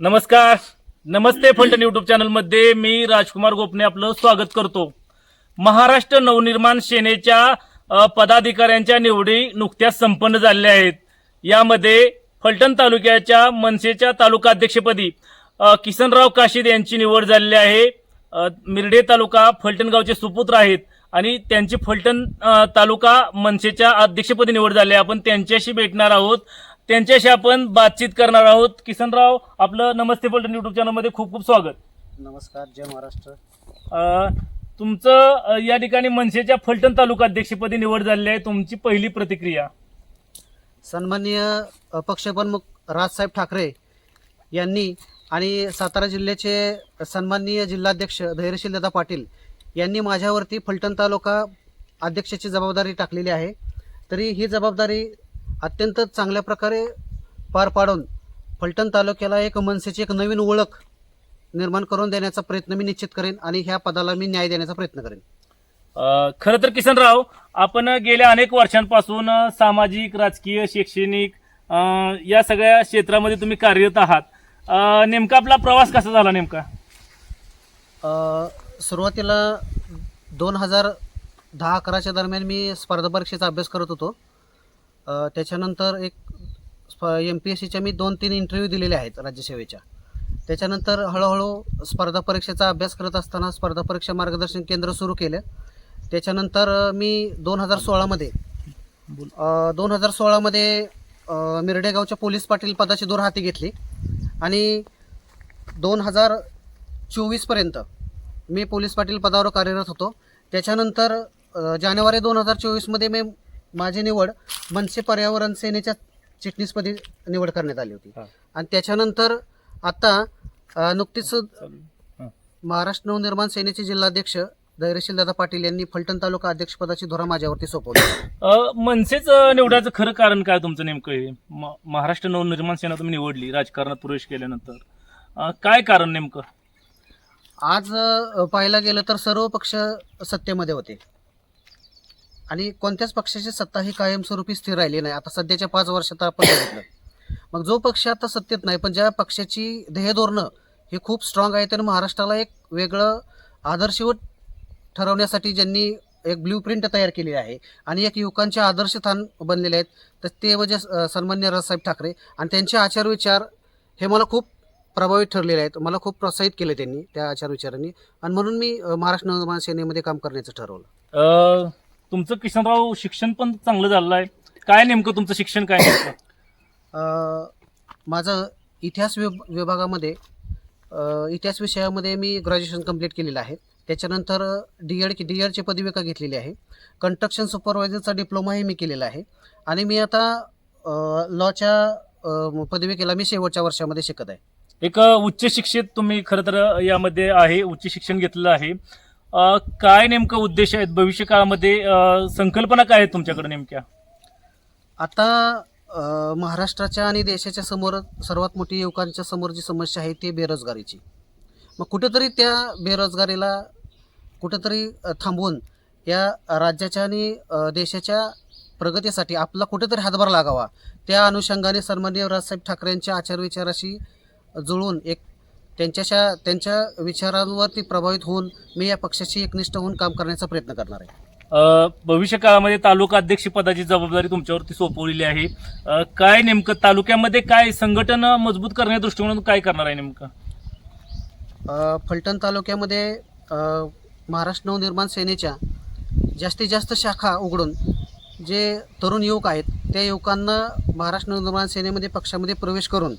नमस्कार. नमस्ते फलटण युट्यूब चॅनलमध्ये मी राजकुमार गोपने आपलं स्वागत करतो. महाराष्ट्र नवनिर्माण सेनेच्या पदाधिकाऱ्यांच्या निवडी नुकत्याच संपन्न झालेल्या आहेत. यामध्ये फलटण तालुक्याच्या मनसेच्या तालुका अध्यक्षपदी किसनराव काशीद यांची निवड झालेली आहे. मिरडे तालुका फलटणगावचे सुपुत्र आहेत आणि त्यांची फलटण तालुका मनसेच्या अध्यक्षपदी निवड झाली आहे. आपण त्यांच्याशी भेटणार आहोत. त्यांच्याशी आपण बातचीत करणार आहोत. किसनराव आपलं नमस्ते फलटण युट्यूब चॅनलमध्ये खूप खूप स्वागत. नमस्कार जय महाराष्ट्र. अ, तुमचं अ, या ठिकाणी मनसेच्या फलटण तालुका अध्यक्षपदी निवड झालेली आहे. तुमची पहिली प्रतिक्रिया? सन्माननीय पक्षप्रमुख राजसाहेब ठाकरे यांनी आणि सातारा जिल्ह्याचे सन्माननीय जिल्हाध्यक्ष धैर्यशील दादा पाटील यांनी माझ्यावरती फलटण तालुका अध्यक्षाची जबाबदारी टाकलेली आहे. तरी ही जबाबदारी अत्यंत चांगल्या प्रकारे पार पाडून फलटण तालुक्याला एक मनसेची एक नवीन ओळख निर्माण करून देण्याचा प्रयत्न मी निश्चित करेन आणि ह्या पदाला मी न्याय देण्याचा प्रयत्न करेन. खरं तर किसनराव आपण गेल्या अनेक वर्षांपासून सामाजिक राजकीय शैक्षणिक या सगळ्या क्षेत्रामध्ये तुम्ही कार्यरत आहात. नेमका आपला प्रवास कसा झाला नेमका? सुरुवातीला दोन हजार दहा अकराच्या दरम्यान मी स्पर्धा परीक्षेचा अभ्यास करत होतो. त्याच्यानंतर एक एम पी एस सीच्या मी दोन तीन इंटरव्ह्यू दिलेले आहेत राज्यसेवेच्या. त्याच्यानंतर हळूहळू स्पर्धा परीक्षेचा अभ्यास करत असताना स्पर्धा परीक्षा मार्गदर्शन केंद्र सुरू केलं. त्याच्यानंतर मी दोन हजार सोळामध्ये दोन हजार सोळामध्ये मिरडेगावच्या पोलीस पाटील पदाची दोर हाती घेतली आणि दोन हजार चोवीसपर्यंत मी पोलीस पाटील पदावर कार्यरत होतो. त्याच्यानंतर जानेवारी दोन हजार चोवीसमध्ये मी माझी निवड मनसे पर्यावरण सेनेच्या चिटणीसपदी निवड करण्यात आली होती. आणि त्याच्यानंतर आता नुकतीच. महाराष्ट्र नवनिर्माण सेनेचे जिल्हाध्यक्ष धैर्यशील दादा पाटील यांनी फलटण तालुका अध्यक्षपदाची धोरा माझ्यावरती सोपवली. मनसेच निवडायचं खरं कारण काय तुमचं नेमकं हे? महाराष्ट्र नवनिर्माण सेना तुम्ही निवडली राजकारणात प्रवेश केल्यानंतर. काय कारण नेमकं? आज पाहायला गेलं तर सर्व पक्ष सत्तेमध्ये होते. आणि कोणत्याच पक्षाची सत्ता ही कायमस्वरूपी स्थिर राहिली नाही. आता सध्याच्या पाच वर्षात आपण बघितलं. मग जो पक्ष आता सत्तेत नाही पण ज्या पक्षाची ध्येय धोरणं खूप स्ट्रॉंग आहे तर महाराष्ट्राला एक वेगळं आदर्शवत ठरवण्यासाठी ज्यांनी एक ब्ल्यू प्रिंट तयार केली आहे आणि एक युवकांचे आदर्श स्थान बनलेले आहेत तर ते म्हणजे सन्मान्य राजसाहेब ठाकरे. आणि त्यांचे आचार विचार हे मला खूप प्रभावित ठरलेले आहेत. मला खूप प्रोत्साहित केले त्यांनी त्या आचार विचारांनी. आणि म्हणून मी महाराष्ट्र नवनिर्माण सेनेमध्ये काम करण्याचं ठरवलं. तुमचं किशनराव शिक्षण पण चांगलं झालं आहे. काय नेमकं तुमचं शिक्षण काय नेमकं? अ, माझं इतिहास विभ विभागामध्ये अ, इतिहास विषयामध्ये मी ग्रॅज्युएशन कंप्लीट केलेलं आहे. त्याच्यानंतर डी एड डी एडची पदविका घेतलेली आहे. कंस्ट्रक्शन सुपरवायझरचा डिप्लोमाही मी केलेला आहे. आणि मी आता लॉच्या पदविकेला मी शेवटच्या वर्षामध्ये शिकत आहे. एक अ, उच्च शिक्षित तुम्ही खरं तर यामध्ये आहे उच्च शिक्षण घेतलेलं आहे. काय नेमकं उद्देश आहेत? भविष्य काळामध्ये संकल्पना काय आहेत तुमच्याकडे नेमक्या? आता महाराष्ट्राच्या आणि देशाच्या समोर सर्वात मोठी युवकांच्या समोर जी समस्या आहे ती बेरोजगारीची. मग कुठेतरी त्या बेरोजगारीला कुठेतरी थांबवून या राज्याच्या आणि देशाच्या प्रगतीसाठी आपला कुठेतरी हातभार लागावा. त्या अनुषंगाने सन्माननीय राजसाहेब ठाकरेंच्या आचार विचाराशी जुळून एक त्यांच्याशा त्यांच्या विचारांवरती प्रभावित होऊन मी या पक्षाशी एकनिष्ठ होऊन काम करण्याचा प्रयत्न करणार आहे. अ, भविष्य काळामध्ये तालुका अध्यक्ष पदाची जबाबदारी तुमच्यावरती सोपवलेली आहे. काय नेमकं तालुक्यामध्ये काय संघटन मजबूत करण्या दृष्टिकोनातून काय करणार आहे नेमकं? फलटण तालुक्यामध्ये महाराष्ट्र नवनिर्माण सेनेच्या जास्तीत जास्त शाखा उघडून जे तरुण युवक आहेत त्या युवकांना महाराष्ट्र नवनिर्माण सेनेमध्ये पक्षामध्ये प्रवेश करून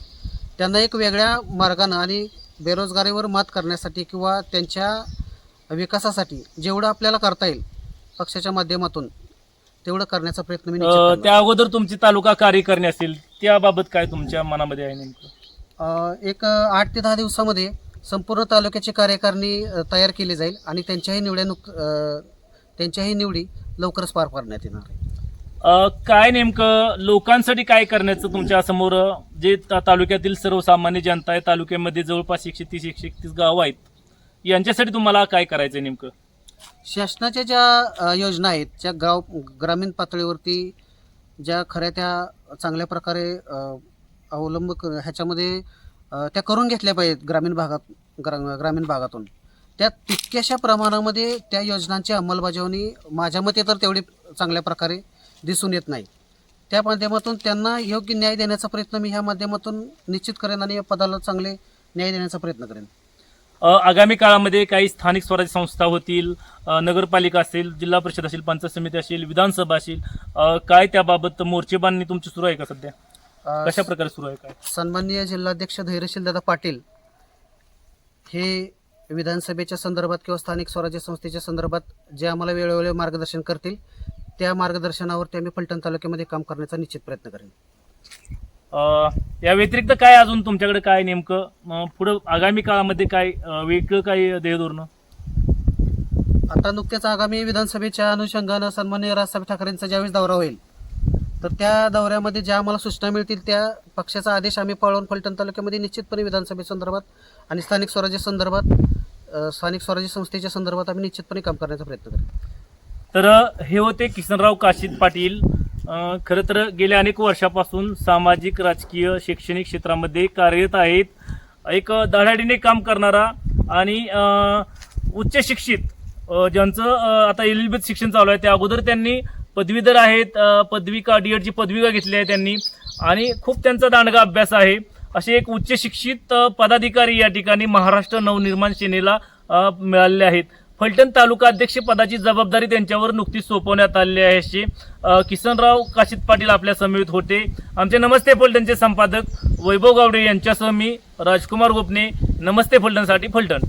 त्यांना एक वेगळ्या मार्गानं आणि बेरोजगारीवर मात करण्यासाठी किंवा त्यांच्या विकासासाठी जेवढं आपल्याला करता येईल पक्षाच्या माध्यमातून तेवढं करण्याचा प्रयत्न मी निश्चित अ, करणार. त्या अगोदर तुमची तालुका कार्यकारिणी असेल त्याबाबत काय तुमच्या मनामध्ये आहे नेमकं अ, एक अ, आठ ते दहा दिवसामध्ये संपूर्ण तालुक्याची कार्यकारिणी अ, तयार केली जाईल आणि त्यांच्याही निवड्या नुक अ, त्यांच्याही निवडी लवकरच पार पाडण्यात येणार आहे काय नेमकं लोकांसाठी काय करण्याचं तुमच्यासमोर जे ता- तालुक्यातील सर्वसामान्य जनता आहे तालुक्यामध्ये जवळपास एकशे तीस एकशे एकतीस गावं आहेत यांच्यासाठी तुम्हाला काय करायचं नेमकं? शासनाच्या ज्या योजना आहेत ज्या गाव ग्रामीण पातळीवरती ज्या खऱ्या त्या चांगल्या प्रकारे अवलंब क- ह्याच्यामध्ये त्या करून घेतल्या पाहिजेत ग्रामीण भागात ग्रा ग्रामीण भागातून. त्या तितक्याशा प्रमाणामध्ये त्या योजनांची अंमलबजावणी माझ्या मते तर तेवढी चांगल्या प्रकारे दिसून येत नाही. त्या माध्यमातून त्यांना योग्य न्याय देण्याचा प्रयत्न मी ह्या माध्यमातून निश्चित करेन आणि या पदाला चांगले न्याय देण्याचा प्रयत्न करेन. आगामी काळामध्ये काही स्थानिक स्वराज्य संस्था होतील नगरपालिका असेल जिल्हा परिषद असेल पंचायत समिती असेल विधानसभा असेल काय त्याबाबत मोर्चे बांधणी तुमची सुरू आहे का सध्या? कशा प्रकारे सुरू आहे काय? सन्माननीय जिल्हाध्यक्ष धैर्यशील दादा पाटील हे विधानसभेच्या संदर्भात किंवा स्थानिक स्वराज्य संस्थेच्या संदर्भात जे आम्हाला वेळोवेळी मार्गदर्शन करतील त्या मार्गदर्शनावरती आम्ही फलटण तालुक्यामध्ये काम करण्याचा निश्चित प्रयत्न करेन. या व्यतिरिक्त काय अजून तुमच्याकडे काय नेमकं? पुढं आगामी काळामध्ये काय वेगळं काय ध्येयधोरणं आता नुकत्याच आगामी विधानसभेच्या अनुषंगानं सन्माननीय राजसाहेब ठाकरेंचा ज्यावेळेस दौरा होईल तर त्या दौऱ्यामध्ये ज्या आम्हाला सूचना मिळतील त्या पक्षाचा आदेश आम्ही पाळून फलटण तालुक्यामध्ये निश्चितपणे विधानसभेसंदर्भात आणि स्थानिक स्वराज्य संदर्भात स्थानिक स्वराज्य संस्थेच्या संदर्भात आम्ही निश्चितपणे काम करण्याचा प्रयत्न करेन. तर हे होते किशनराव काशीद पाटील. खरं तर गेल्या अनेक वर्षापासून सामाजिक राजकीय शैक्षणिक क्षेत्रामध्ये कार्यरत आहेत. एक धडाडीने काम करणारा आणि उच्च शिक्षित ज्यांचं आता एल शिक्षण चालू आहे त्या अगोदर त्यांनी पदवीधर आहेत. पदविका डी एडची पदविका घेतली आहे त्यांनी. आणि खूप त्यांचा दांडगा अभ्यास आहे. असे एक उच्च शिक्षित पदाधिकारी या ठिकाणी महाराष्ट्र नवनिर्माण सेनेला मिळालेले आहेत. फलटण तालुका अध्यक्षपदाची जबाबदारी त्यांच्यावर नुकतीच सोपवण्यात आली आहे. अशी किसनराव काशीद पाटील आपल्या समेत होते. आमचे नमस्ते फलटणचे संपादक वैभव गावडे यांच्यासह मी राजकुमार गोपने. नमस्ते फलटणसाठी फलटण.